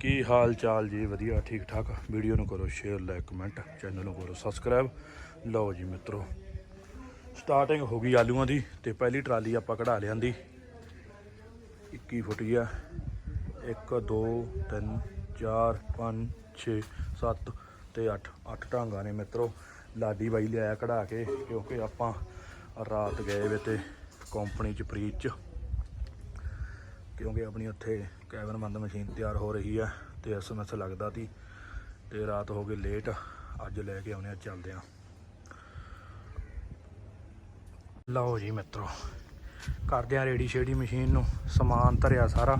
ਕੀ ਹਾਲ ਚਾਲ ਜੀ? ਵਧੀਆ, ਠੀਕ ਠਾਕ। ਵੀਡੀਓ ਨੂੰ ਕਰੋ ਸ਼ੇਅਰ ਲਾਈਕ ਕਮੈਂਟ ਚੈਨਲ ਨੂੰ ਕਰੋ ਸਬਸਕ੍ਰਾਈਬ ਲਓ ਜੀ ਮਿੱਤਰੋ ਸਟਾਰਟਿੰਗ ਹੋ ਗਈ ਆਲੂਆਂ ਦੀ ਤੇ ਪਹਿਲੀ ਟਰਾਲੀ ਆਪਾਂ ਕਢਾ ਲਿਆਂਦੀ। 21 ਫੁੱਟੀ ਆ। 1 2 3 4 5 6 7 ਤੇ 8 8 ਢਾਂਗਾ ਨੇ ਮਿੱਤਰੋ। ਲਾਡੀ ਬਾਈ ਲਿਆਇਆ ਕਢਾ ਕੇ ਕਿਉਂਕਿ ਆਪਾਂ ਰਾਤ ਗਏ ਵੇ ਤੇ ਕੰਪਨੀ ਚ ਪ੍ਰੀਤ ਚ ਕਿਉਂਕਿ ਆਪਣੀ ਉੱਥੇ ਕੈਬਨ ਬੰਦ ਮਸ਼ੀਨ ਤਿਆਰ ਹੋ ਰਹੀ ਆ ਤੇ ਐਸਐਮਐਸ ਲੱਗਦਾ ਸੀ ਤੇ ਰਾਤ ਹੋ ਗਈ ਲੇਟ, ਅੱਜ ਲੈ ਕੇ ਆਉਣੇ ਆ ਚੱਲਦੇ ਆ। ਲਓ ਜੀ ਮਿੱਤਰੋ, ਕਰਦੇ ਆ ਰੇਡੀ ਸ਼ੇਡੀ ਮਸ਼ੀਨ ਨੂੰ ਸਮਾਨ ਧਰਿਆ ਸਾਰਾ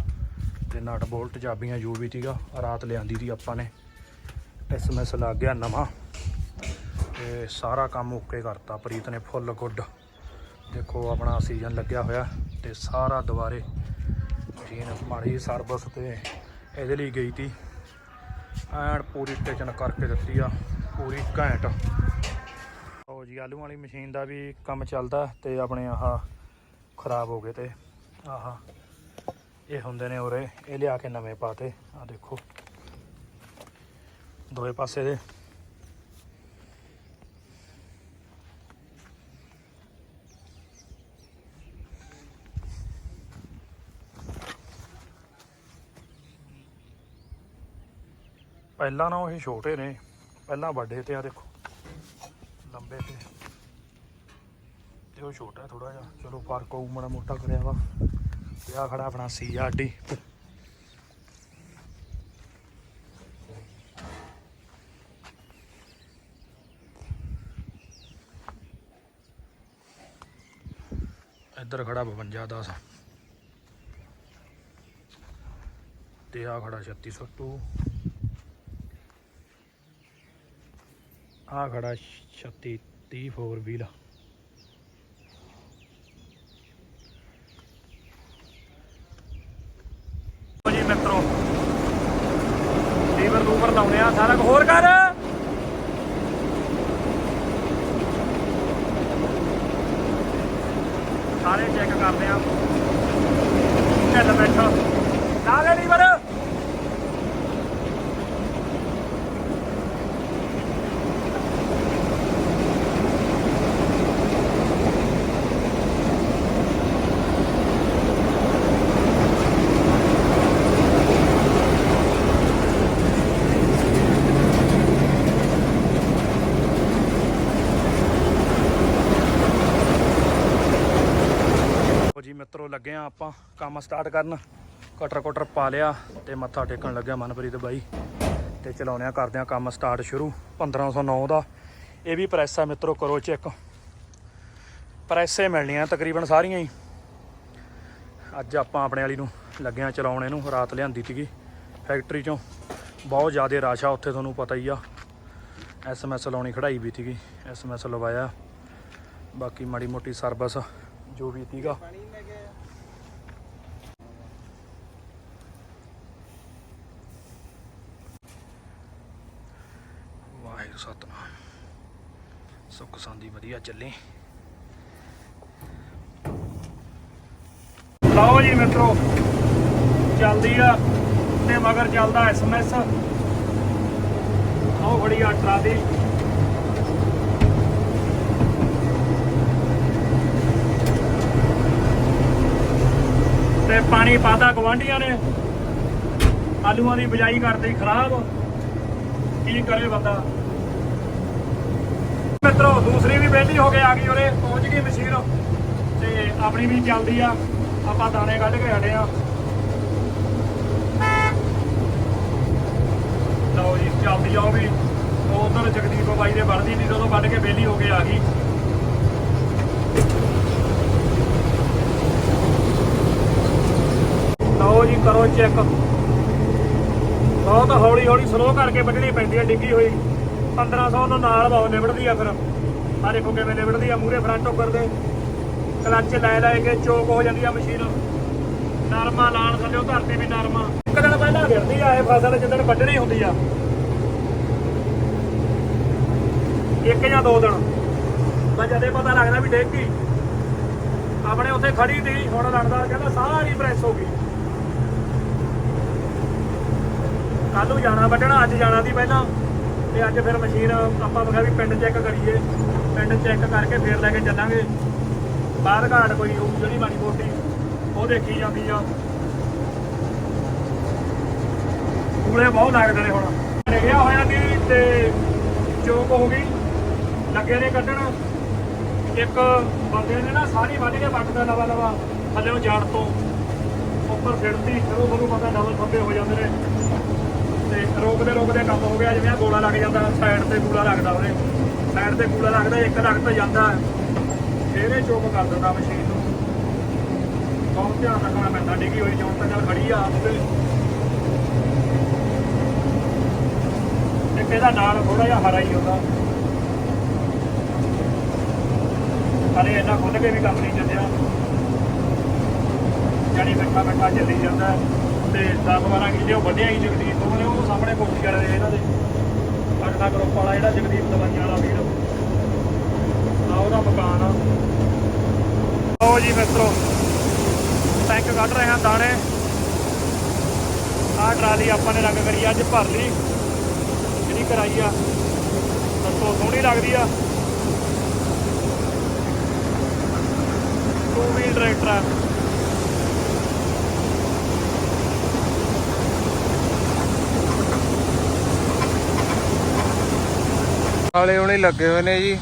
ਤੇ ਨਟ ਬੋਲਟ, ਚਾਬੀਆਂ, ਜੋ ਵੀ ਸੀਗਾ, ਰਾਤ ਲਿਆਂਦੀ ਸੀ ਆਪਾਂ ਨੇ। ਐਸਐਮਐਸ ਲੱਗ ਗਿਆ ਨਵਾਂ ਤੇ ਸਾਰਾ ਕੰਮ ਓਕੇ ਕਰਤਾ, ਪ੍ਰੀਤ ਨੇ ਫੁੱਲ ਗੁੱਡ। ਦੇਖੋ ਆਪਣਾ ਸੀਜ਼ਨ ਲੱਗਿਆ ਹੋਇਆ ਤੇ ਸਾਰਾ ਦੁਬਾਰੇ ਮਸ਼ੀਨ ਮਾੜੀ ਸਰਵਿਸ ਤੇ ਇਹਦੇ ਲਈ ਗਈ ਤੀ। ਐਨ ਪੂਰੀ ਟੈਚਨ ਕਰਕੇ ਦਿੱਤੀ ਆ, ਪੂਰੀ ਘੈਂਟ। ਉਹ ਜੀ, ਆਲੂ ਵਾਲੀ ਮਸ਼ੀਨ ਦਾ ਵੀ ਕੰਮ ਚੱਲਦਾ ਤੇ ਆਪਣੇ ਆਹ ਖਰਾਬ ਹੋ ਗਏ ਤੇ ਆਹ ਇਹ ਹੁੰਦੇ ਨੇ ਉਰੇ, ਇਹ ਲਿਆ ਕੇ ਨਵੇਂ ਪਾਤੇ। ਆ ਦੇਖੋ, ਦੋਵੇਂ ਪਾਸੇ ਦੇ। ਪਹਿਲਾਂ ਨਾ ਇਹ ਛੋਟੇ ਨੇ। ਪਹਿਲਾਂ ਵੱਡੇ ਤੇ ਆ ਦੇਖੋ। ਲੰਬੇ ਤੇ। ਤੇ ਉਹ ਛੋਟਾ ਥੋੜਾ ਜਿਹਾ। ਚਲੋ ਫ਼ਰਕ ਹੋਊ, ਮਾੜਾ ਮੋਟਾ ਕਰਿਆ ਵਾ। ਤੇ ਆ ਖੜਾ ਆਪਣਾ ਸੀਆਰਡੀ ਇੱਧਰ ਖੜਾ 52 10 ਤੇ ਆ ਖੜਾ 3602 ਆ ਖੜਾ 36 30 4 ਵੀਲ ਜੀ ਮਿੱਤਰੋ, ਲੀਵਰ ਲੂਵਰ ਲਾਉਣੇ ਆ, ਸਾਰਾ ਕੁਝ ਹੋਰ ਕਰ। ਸਾਰੇ ਚੈੱਕ ਕਰਦੇ ਆ। ਢਿੱਲ ਬੈਠਾ ਲਾ ਲੈ ਲੀਵਰ ਲਓ ਜੀ ਮਿੱਤਰੋ ਲੱਗੇ ਆ ਆਪਾਂ ਕੰਮ ਸਟਾਰਟ ਕਰਨ। ਕਟਰ ਕਟਰ ਪਾ ਲਿਆ ਤੇ ਮੱਥਾ ਟੇਕਣ ਲੱਗਿਆ ਮਨਪ੍ਰੀਤ ਬਾਈ। ਤੇ ਚਲਾਉਣੇ ਆ ਕਰਦੇ ਆ ਕੰਮ ਸਟਾਰਟ ਸ਼ੁਰੂ। 1509 ਦਾ। ਇਹ ਵੀ ਪ੍ਰੈਸ ਆ ਮਿੱਤਰੋ, ਕਰੋ ਚੈੱਕ ਪ੍ਰੈਸੇ ਮਿਲਣੀਆਂ ਤਕਰੀਬਨ ਸਾਰੀਆਂ ਹੀ। ਅੱਜ ਆਪਾਂ ਆਪਣੇ ਵਾਲੀ ਨੂੰ ਲੱਗਿਆ ਆ ਚਲਾਉਣ ਇਹਨੂੰ, ਰਾਤ ਲਿਆਂਦੀ ਸੀਗੀ ਫੈਕਟਰੀ ਚੋਂ। ਬਹੁਤ ਜ਼ਿਆਦਾ ਰਸ਼ ਆ, ਉੱਥੇ ਤੁਹਾਨੂੰ ਪਤਾ ਹੀ ਆ। ਐਸਐਮਐਸ ਲਾਉਣੀ ਖੜਾਈ ਵੀ ਸੀਗੀ ਐਸਐਮਐਸ ਲਵਾਇਆ। ਬਾਕੀ ਮਾੜੀ ਮੋਟੀ ਸਰਵਿਸ ਜੋ ਵੀ ਸੀਗਾ। ਵਾਹਿਗੁਰੂ ਸਤਨਾਮ ਸੁੱਖ ਸੰਦੀ ਵਧੀਆ ਚੱਲੇ। ਲਓ ਜੀ ਮਿੱਤਰੋ, ਚੱਲਦੀ ਆ ਤੇ ਮਗਰ ਚੱਲਦਾ ਐਸਐਮਐਸ ਆਓ ਖੜੀ ਆ ਟਰਾਲੀ ਤੇ ਪਾਣੀ ਪਾਤਾ ਗਵਾਂਢੀਆਂ ਨੇ। ਆਲੂਆਂ ਦੀ ਬਜਾਈ ਕਰਤੀ ਖਰਾਬ। ਕੀ ਕਰੇ ਬੰਦਾ? ਮਿੱਤਰੋ, ਦੂਸਰੀ ਵੀ ਵਿਹਲੀ ਹੋ ਕੇ ਆ ਗਈ ਉਰੇ, ਪਹੁੰਚ ਗਈ ਮਸ਼ੀਨ। ਤੇ ਆਪਣੀ ਵੀ ਚੱਲਦੀ ਆ। ਆਪਾਂ ਦਾਣੇ ਕੱਢ ਕੇ ਹਟੇ ਆ। ਲਓ ਜੀ, ਚੱਲਦੀ ਆ ਉਹ ਵੀ। ਉਧਰ ਜਗਦੀਪ ਬਾਈ ਦੇ ਵੜਦੀ ਨਹੀਂ ਉਦੋਂ ਵੱਢ ਕੇ ਵਿਹਲੀ ਹੋ ਕੇ ਆ ਗਈ। ਲਓ ਜੀ, ਕਰੋ ਚੈੱਕ। ਬਹੁਤ ਹੌਲੀ ਹੌਲੀ ਸਲੋ ਕਰਕੇ ਵੱਢਣੀ ਪੈਂਦੀ ਹੈ ਡਿੱਗੀ ਹੋਈ। 1500 ਨੂੰ ਨਾਲ ਬਹੁਤ ਨਿਬੜਦੀ ਆ ਫਿਰ। ਆ ਦੇਖੋ ਕਿਵੇਂ ਨਿਬੜਦੀ ਆ ਮੂਰੇ ਫਰੰਟ ਉੱਪਰ ਦੇ ਕਲੱਚ ਲੈ ਲੈ ਕੇ ਚੋਕ ਹੋ ਜਾਂਦੀ ਆ ਮਸ਼ੀਨ ਨਰਮਾ ਲਾਣ ਥੱਲੇ ਧਰਤੀ ਵੀ ਨਰਮਾ। ਇੱਕ ਦਿਨ ਪਹਿਲਾਂ ਗਿਰਦੀ ਆ, ਇਹ ਫਸਲ ਜਿੱਦਣ ਵੱਢਣੀ ਹੁੰਦੀ ਆ। ਇੱਕ ਜਾਂ ਦੋ ਦਿਨ। ਤਾਂ ਜਦੇ ਪਤਾ ਲੱਗਦਾ ਵੀ ਡਿੱਗ ਆਪਣੇ ਉੱਥੇ ਖੜੀ ਤੀ ਹੁਣ ਲੜਦਾ ਕਹਿੰਦਾ ਸਾਰੀ ਪ੍ਰੈਸ ਹੋ ਗਈ। ਕੱਲ ਨੂੰ ਜਾਣਾ ਵੱਢਣਾ, ਅੱਜ ਜਾਣਾ ਸੀ ਪਹਿਲਾਂ। ਤੇ ਅੱਜ ਫਿਰ ਮਸ਼ੀਨ ਆਪਾਂ ਮੈਂ ਵੀ ਪਿੰਡ ਚੈੱਕ ਕਰੀਏ। ਪਿੰਡ ਚੈੱਕ ਕਰਕੇ ਫਿਰ ਲੈ ਕੇ ਚੱਲਾਂਗੇ। ਬਾਹਰ ਘਾਟ ਕੋਈ ਜਿਹੜੀ ਮਾੜੀ ਮੋਟੀ, ਉਹ ਦੇਖੀ ਜਾਂਦੀ ਆ। ਕੂਲੇ ਬਹੁਤ ਲੱਗਦੇ ਨੇ ਹੁਣ। ਲਿਖਿਆ ਹੋਇਆ ਵੀ ਤੇ ਚੋਕ ਹੋ ਗਈ। ਲੱਗੇ ਨੇ ਕੱਢਣ। ਇੱਕ ਬੰਦੇ ਨੇ ਨਾ ਸਾਰੀ ਵੱਢ ਕੇ ਵੱਟਦਾ ਲਵਾ ਲਵਾ ਥੱਲੇੋਂ ਜਾਣ ਤੋਂ। ਉੱਪਰ ਫਿਰਦੀ ਫਿਰ ਉਹ ਤੁਹਾਨੂੰ ਪਤਾ ਡਬਲ ਖੱਬੇ ਹੋ ਜਾਂਦੇ ਨੇ। ਤੇ ਰੋਕਦੇ ਰੋਕਦੇ ਕੰਮ ਹੋ ਗਿਆ, ਜਿਵੇਂ ਗੋਲਾ ਲੱਗ ਜਾਂਦਾ ਸਾਈਡ ਤੇ ਗੋਲਾ ਲੱਗਦਾ ਉਹਦੇ। ਸਾਈਡ ਤੇ ਗੋਲਾ ਲੱਗਦਾ, ਇੱਕ ਲੱਗ ਜਾਂਦਾ। ਫਿਰ ਚੋਕ ਕਰ ਦਿੰਦਾ ਮਸ਼ੀਨ ਨੂੰ। ਬਹੁਤ ਧਿਆਨ ਰੱਖਣਾ ਪੈਂਦਾ, ਡਿੱਗੀ ਹੋਈ ਚੋਣ ਤਾਂ ਚੱਲ ਖੜੀ ਆ ਤੇ। ਇੱਕ ਇਹਦਾ ਨਾਲ ਥੋੜਾ ਜਿਹਾ ਹਰਾ ਹੀ ਹੁੰਦਾ। ਹਲੇ ਇੰਨਾ ਖੁੱਲ ਕੇ ਵੀ ਕੰਮ ਨਹੀਂ ਚੱਲਿਆ। ਜਾਨੀ ਬੈਠਾ ਬੈਠਾ ਚੱਲੀ ਜਾਂਦਾ। ਤੇ 10 12 ਕਿੱਲੇ ਉਹ ਵੱਢਿਆ ਹੀ ਜਗਦੀਪ ਤੋਂ ਨੇ ਉਹ ਸਾਹਮਣੇ ਕੋਠੀ ਵਾਲੇ ਦੇ ਇਹਨਾਂ ਦੇ। ਅਗਲਾ ਗਰੁੱਪ ਵਾਲਾ ਜਿਹੜਾ ਜਗਦੀਪ ਦਵਾਈਆਂ ਵਾਲਾ ਵੀਰ। ਆ ਉਹਦਾ ਮਕਾਨ ਆ। ਲਓ ਜੀ ਮਿੱਤਰੋ ਟੈਂਕ ਕੱਢ ਰਹੇ ਹਾਂ ਦਾਣੇ। ਆਹ ਟਰਾਲੀ ਆਪਾਂ ਨੇ ਰੰਗ ਕਰੀ, ਅੱਜ ਭਰ ਲਈ। ਜਿਹੜੀ ਕਰਾਈ ਆ, ਦੱਸੋ, ਸੋਹਣੀ ਲੱਗਦੀ ਆ। ਟੂ ਵੀਲ ਟਰੈਕਟਰ ਆ। ਵਾਲੇ ਹੁਣੇ ਲੱਗੇ ਹੋਏ ਨੇ ਜੀ।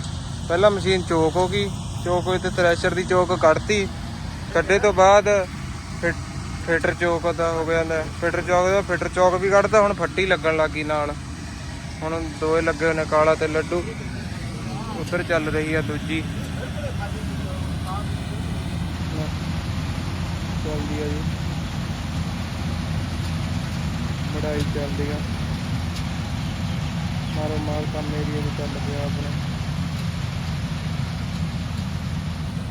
ਪਹਿਲਾਂ ਮਸ਼ੀਨ ਚੋਕ ਹੋ ਗਈ, ਚੋਕ ਹੋਈ ਤੇ ਥ੍ਰੈਸ਼ਰ ਦੀ ਚੋਕ ਕੱਢਤੀ। ਕੱਢੇ ਤੋਂ ਬਾਅਦ ਫਿਟਰ ਚੋਕ ਦਾ ਹੋ ਗਿਆ ਜਾਂਦਾ ਫਿਟਰ ਚੋਕ ਦਾ, ਫਿਟਰ ਚੋਕ ਵੀ ਕੱਢਦਾ ਹੁਣ ਫੱਟੀ ਲੱਗਣ ਲੱਗੀ ਨਾਲ। ਹੁਣ ਦੋਏ ਲੱਗੇ ਹੋਏ ਨੇ, ਕਾਲਾ ਤੇ ਲੱਡੂ। ਉੱਧਰ ਚੱਲ ਰਹੀ ਆ ਦੂਜੀ। ਚੱਲਦੀ ਆ ਜੀ। ਬੜਾਈ ਚੱਲਦੀ ਆ। ਮਾਰੋ ਮਾਲ ਕੰਮ ਏਰੀਆ ਦੇ ਚੱਲ ਪਿਆ ਆਪਣੇ।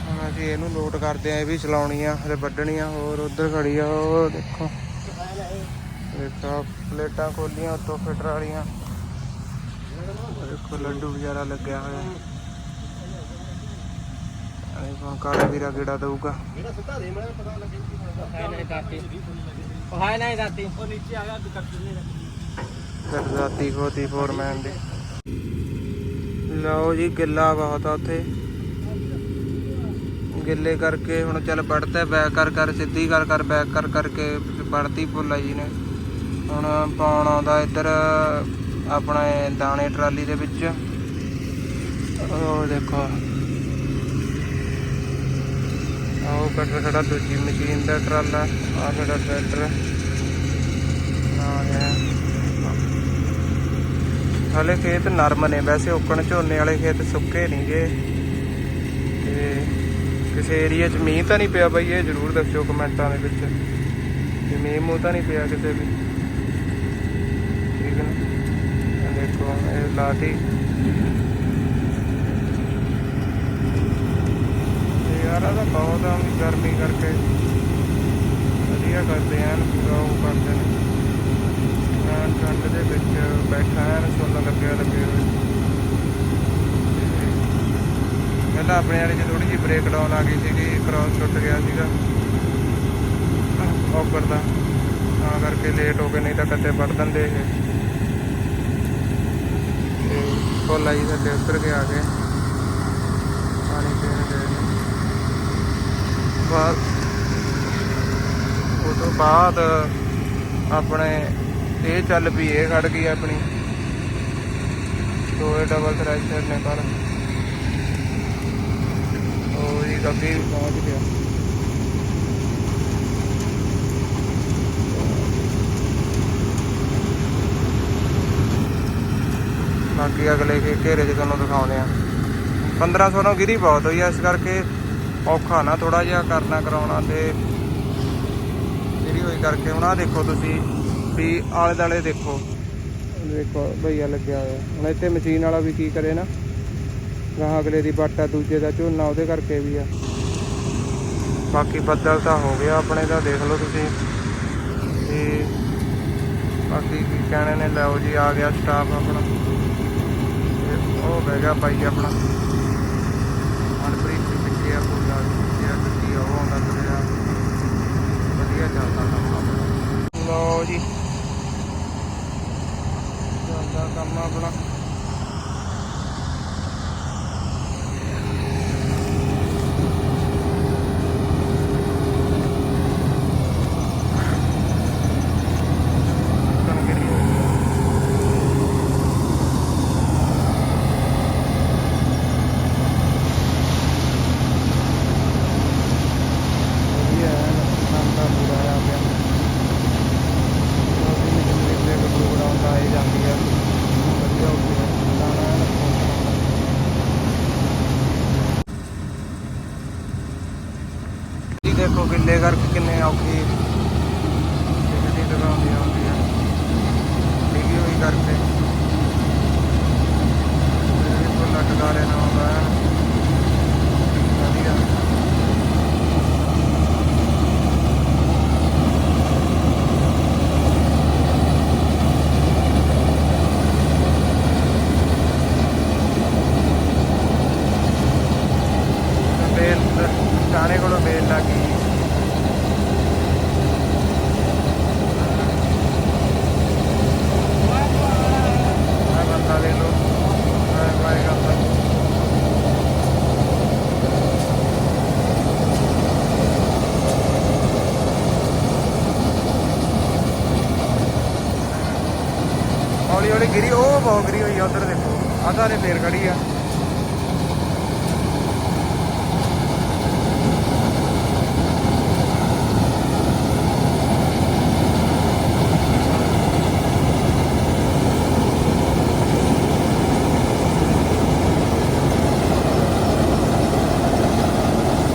ਹੁਣ ਅਸੀਂ ਇਹਨੂੰ ਲੋਡ ਕਰਦੇ ਆ ਇਹ ਵੀ ਚਲਾਉਣੀ ਆ ਹਲੇ ਵੱਢਣੀ ਆ ਹੋਰ ਉਧਰ ਖੜੀ ਆ ਉਹ ਦੇਖੋ। ਦੇਖੋ ਪਲੇਟਾਂ ਖੋਲੀਆਂ ਉੱਤੋਂ ਫਿਟਰ ਵਾਲੀਆਂ। ਦੇਖੋ ਲੱਡੂ ਵਗੈਰਾ ਲੱਗਿਆ ਹੋਇਆ। ਇਹ ਕੌਣ ਕਾਲਾ ਵੀਰਾ ਕਿਹੜਾ ਦਊਗਾ। ਹਾਏ ਨਹੀਂ ਦਾਤੀ ਗਰਦਾਤੀ ਖੋਤੀ ਫੋਰਮੈਨ ਦੀ। ਲਓ ਜੀ, ਗਿੱਲਾ ਬਹੁਤ ਆ ਉੱਥੇ। ਗਿੱਲੇ ਕਰਕੇ ਹੁਣ ਚੱਲ ਪੜਤੇ ਬੈਕ ਕਰ ਕਰ, ਸਿੱਧੀ ਕਰ ਕਰ ਬੈਕ ਕਰ, ਕਰਕੇ ਪੜਤੀ ਭੁੱਲਾ ਜੀ ਨੇ। ਹੁਣ ਪਾਉਣ ਆਉਂਦਾ ਇੱਧਰ ਆਪਣੇ ਦਾਣੇ ਟਰਾਲੀ ਦੇ ਵਿੱਚ। ਉਹ ਦੇਖੋ। ਆਹ ਕੱਟਰ ਖੜਾ ਦੂਜੀ ਮਸ਼ੀਨ ਦਾ ਟਰਾਲਾ, ਆਹ ਸਾਡਾ ਟਰੈਕਟਰ ਆ ਗਿਆ। ਹਲੇ ਖੇਤ ਨਰਮ ਨੇ। ਵੈਸੇ ਉੱਕਣ ਝੋਨੇ ਵਾਲੇ ਖੇਤ ਸੁੱਕੇ ਨਹੀਂ ਗੇ ਤੇ ਕਿਸੇ ਏਰੀਆ 'ਚ ਮੀਂਹ ਤਾਂ ਨਹੀਂ ਪਿਆ ਬਾਈ, ਇਹ ਜਰੂਰ ਦੱਸਿਓ ਕਮੈਂਟਾਂ ਦੇ ਵਿੱਚ। ਕਿ ਮੀਂਹ ਮੂੰਹ ਤਾਂ ਨਹੀਂ ਪਿਆ ਕਿਸੇ ਵੀ। ਠੀਕ ਹੈ ਦੇਖੋ, ਇਹ ਲਾਤੀ। ਤੇ ਯਾਰ ਆ ਤਾਂ ਬਹੁਤ ਆ, ਗਰਮੀ ਕਰਕੇ। ਵਧੀਆ ਕਰਦੇ ਐਨ ਪੂਰਾ ਉਹ ਕਰਦੇ ਨੇ। ਐਨ ਠੰਡ ਦੇ ਵਿੱਚ ਬੈਠਾ ਐਨ ਸੁਣਨ ਲੱਗਿਆ ਲੱਗੇ ਹੋਏ। ਤੇ ਪਹਿਲਾਂ ਆਪਣੇ ਵਾਲੇ 'ਚ ਥੋੜੀ ਜਿਹੀ ਬ੍ਰੇਕ ਡਾਊਨ ਆ ਗਈ ਸੀਗੀ ਕ੍ਰਾਸ ਟੁੱਟ ਗਿਆ ਸੀਗਾ। ਔਕਰ ਦਾ। ਤਾਂ ਕਰਕੇ ਲੇਟ ਹੋ ਗਏ, ਨਹੀਂ ਤਾਂ ਕੱਤੇ ਵੱਢ ਦਿੰਦੇ ਇਹ। ਤੇ ਕੋਲਾ ਜੀ ਸਾਡੇ ਉੱਤਰ ਕੇ ਆ ਗਏ। ਪਾਣੀ ਪੀਣ ਗਏ ਬਾਅਦ ਉਹ ਤੋਂ ਬਾਅਦ ਆਪਣੇ ਇਹ ਚੱਲ ਪਈ, ਇਹ ਖੜ ਗਈ ਆਪਣੀ। ਦੋਏ ਡਬਲ ਥ੍ਰੈਸ਼ਰ ਨੇ ਪਰ। ਉਹ ਇਹ ਗੱਡੀ ਪਹੁੰਚ ਗਿਆ। ਬਾਕੀ ਅਗਲੇ ਘੇਰੇ 'ਚ ਤੁਹਾਨੂੰ ਦਿਖਾਉਂਦੇ ਆ 1500 ਨੂੰ ਗਿਰੀ ਬਹੁਤ ਹੋਈ ਆ, ਇਸ ਕਰਕੇ ਔਖਾ ਨਾ ਥੋੜਾ ਜਿਹਾ ਕਰਨਾ ਕਰਾਉਣਾ ਤੇ ਜਿਹੜੀ ਹੋਈ ਕਰਕੇ ਹੁਣ ਆ ਦੇਖੋ ਤੁਸੀਂ। ਵੀ ਆਲੇ ਦਾਲੇ ਦੇਖੋ। ਦੇਖੋ ਭਈਆ ਲੱਗਿਆ ਹੋਇਆ। ਹੁਣ ਇੱਥੇ ਮਸ਼ੀਨ ਵਾਲਾ ਵੀ ਕੀ ਕਰੇ ਨਾ? ਗਾਹਾਂ ਅਗਲੇ ਦੀ ਬਾਟਾ ਦੂਜੇ ਦਾ ਝੋਨਾ ਉਹਦੇ ਕਰਕੇ ਵੀ ਆ। ਬਾਕੀ ਬੱਦਲ ਤਾਂ ਹੋ ਗਿਆ ਆਪਣੇ ਦਾ ਦੇਖ ਲਓ ਤੁਸੀਂ। ਤੇ ਬਾਕੀ ਕੀ ਕਹਿਣੇ ਨੇ ਲਓ ਜੀ ਆ ਗਿਆ ਸਟਾਫ ਆਪਣਾ। ਤੇ ਉਹ ਬਹਿ ਗਿਆ ਬਾਈ ਆਪਣਾ। ਮਨਪ੍ਰੀਤ ਦੇ ਪਿੱਛੇ ਆ ਕੋਲਾ ਜਿਹੜਾ ਆ ਉਹ ਆਉਂਦਾ ਤੁਰਿਆ ਵਧੀਆ ਚੱਲਦਾ ਕੰਮ ਆਪਣਾ। ਲਓ ਜੀ ਚੱਲਦਾ ਕੰਮ ਆਪਣਾ ਕਣਕ ਦੀ ਵਧੀਆ ਹੈ ਕੰਮ ਦਾ ਪੂਰਾ ਆ ਗਿਆ ਉਹ ਵੀ ਜਿੰਨੇ ਦੇ ਪ੍ਰੋਗਰਾਮ ਦਾ ਆਈ ਜਾਂਦੀ ਹੈ ਵਧੀਆ ਹੋ ਗਿਆ ਦਾਣਾ ਰੱਖੋ ਇਹ ਦੇਖੋ ਕਿੱਲੇ ਕਰਕੇ ਕਿੰਨੇ ਔਖੀ ਕਿੰਨੀ ਲਗਾਉਂਦੀ ਆਉਂਦੀ ਹੈ ਡਿੱਗੀ ਹੋਈ ਕਰਕੇ। ਇਹ ਤੋਂ ਲਟਕਾ ਲੈਣਾ ਹੁੰਦਾ ਹੈ ਵਧੀਆ ਬੇਲ ਚਾਰੇ ਕੋਲੋਂ ਬੇਲ ਲੱਗੀ ਆ ਬੰਦਾ ਲੈ ਲੋ ਆ ਬਾਈ ਕਰਦਾ ਹੌਲੀ ਹੌਲੀ ਗਿਰੀ ਹੋਈ ਆ ਉਧਰ ਦੇਖੋ। ਆਧਾ ਨੇ ਫੇਰ ਖੜੀ ਆ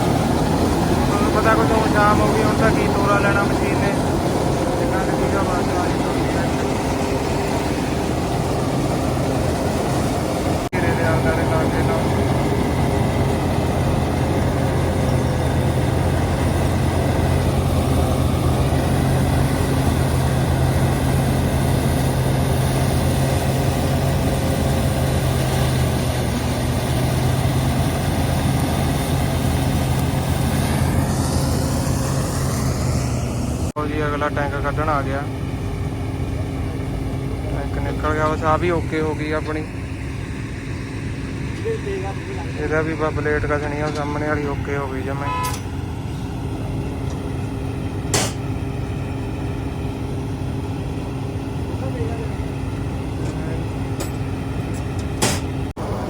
ਤੁਹਾਨੂੰ ਪਤਾ ਕੁਝ ਹੁਣ ਸ਼ਾਮ ਹੋ ਗਈ ਹੁਣ ਤਾਂ ਕੀ ਤੋਰਾ ਲੈਣਾ ਮਸ਼ੀਨ ਨੇ ਜਿੰਨਾ ਕਿ ਆ ਬਾਅਦ ਆ ਤੇਰੇ ਦੇ ਆਉਂਦਾ ਨੇ ਲਾਗੇ ਨਾ ਉਹ ਜੀ ਅਗਲਾ ਟੈਂਕ ਕੱਢਣ ਆ ਗਿਆ। ਟੈਂਕ ਨਿਕਲ ਗਿਆ, ਬਸ ਆ ਵੀ ਓਕੇ ਹੋ ਗਈ ਆਪਣੀ। ਇਹਦਾ ਵੀ ਬਾ ਪਲੇਟ ਕਸਣੀ ਆ, ਸਾਹਮਣੇ ਵਾਲੀ ਓਕੇ ਹੋ ਗਈ ਜਮੇ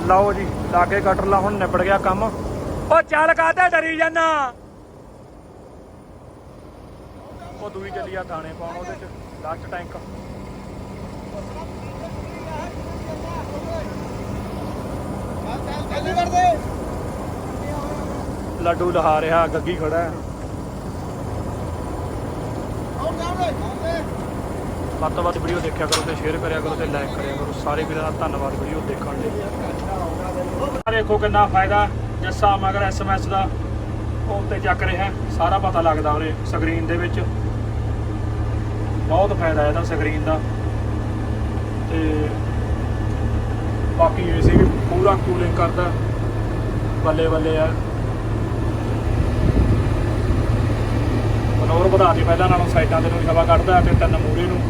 ਲਓ ਜੀ, ਲਾਗੇ ਕਟਰ ਲਾ, ਹੁਣ ਨਿਬੜ ਗਿਆ ਕੰਮ। ਉਹ ਚੱਲ ਕਾਹਤੇ ਡਰੀ ਜਾਨਾ ਉਹ ਦੂਈ ਚੱਲੀ ਆ ਦਾਣੇ ਪਾਉਣ ਉਹਦੇ ਚ ਲਾਸਟ ਟੈਂਕ ਲੱਡੂ ਲਹਾ ਰਿਹਾ ਗੱਗੀ ਖੜਾ ਹੈ। ਵੱਧ ਤੋਂ ਵੱਧ ਵੀਡੀਓ ਦੇਖਿਆ ਕਰੋ ਤੇ ਸ਼ੇਅਰ ਕਰਿਆ ਕਰੋ ਤੇ ਲਾਈਕ ਕਰਿਆ ਕਰੋ। ਸਾਰੇ ਵੀਰਾਂ ਦਾ ਧੰਨਵਾਦ ਵੀਡੀਓ ਦੇਖਣ ਲਈ। ਦੇਖੋ ਕਿੰਨਾ ਫਾਇਦਾ ਜੱਸਾ ਮਗਰ ਐਸਐਮਐਸ ਦਾ। ਉਹ ਤੇ ਚੱਕ ਰਿਹਾ। ਸਾਰਾ ਪਤਾ ਲੱਗਦਾ ਉਹਨੇ ਸਕਰੀਨ ਦੇ ਵਿੱਚ। ਬਹੁਤ ਫਾਇਦਾ ਇਹਦਾ ਸਕਰੀਨ ਦਾ। ਤੇ ਬਾਕੀ ਏਸੀ ਵੀ ਪੂਰਾ ਕੂਲਿੰਗ ਕਰਦਾ। ਬੱਲੇ ਬੱਲੇ ਆ। ਮਨੋਰ ਵਧਾ ਕੇ ਪਹਿਲਾਂ ਨਾਲੋਂ, ਸਾਈਡਾਂ ਤੇ ਨੂੰ ਹਵਾ ਕੱਢਦਾ ਤੇ ਤਿੰਨ ਮੂਰੇ ਨੂੰ।